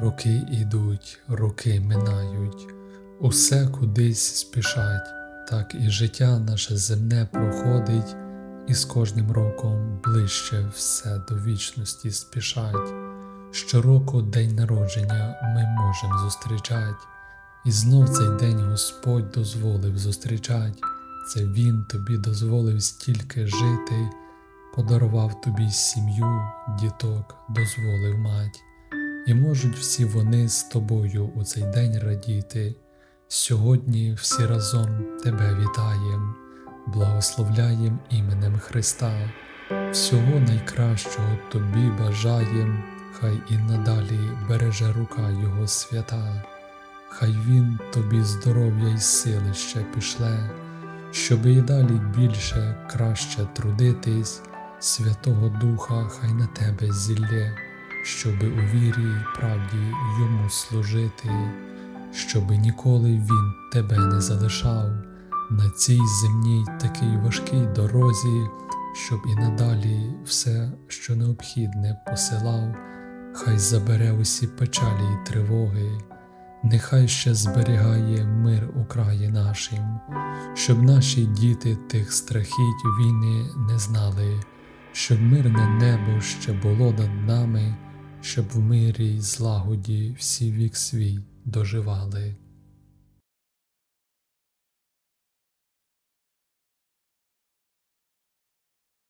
Роки ідуть, роки минають, усе кудись спішать, так і життя наше земне проходить, і з кожним роком ближче все до вічності спішать. Щороку день народження ми можемо зустрічать, і знов цей день Господь дозволив зустрічать. Це Він тобі дозволив стільки жити, подарував тобі сім'ю, діток, дозволив мать. І можуть всі вони з тобою у цей день радіти. Сьогодні всі разом тебе вітаєм, благословляєм іменем Христа, всього найкращого тобі бажаєм, хай і надалі береже рука Його свята, хай Він тобі здоров'я й сили ще пішле, щоби і далі більше краще трудитись, Святого Духа хай на тебе зілє щоби у вірі й правді йому служити, щоби ніколи він тебе не залишав. На цій земній такій важкій дорозі, щоб і надалі все, що необхідне, посилав, хай забере усі печалі й тривоги, нехай ще зберігає мир у краї нашим, щоб наші діти тих страхіть війни не знали, щоб мирне небо ще було над нами щоб в мирі й злагоді всі вік свій доживали.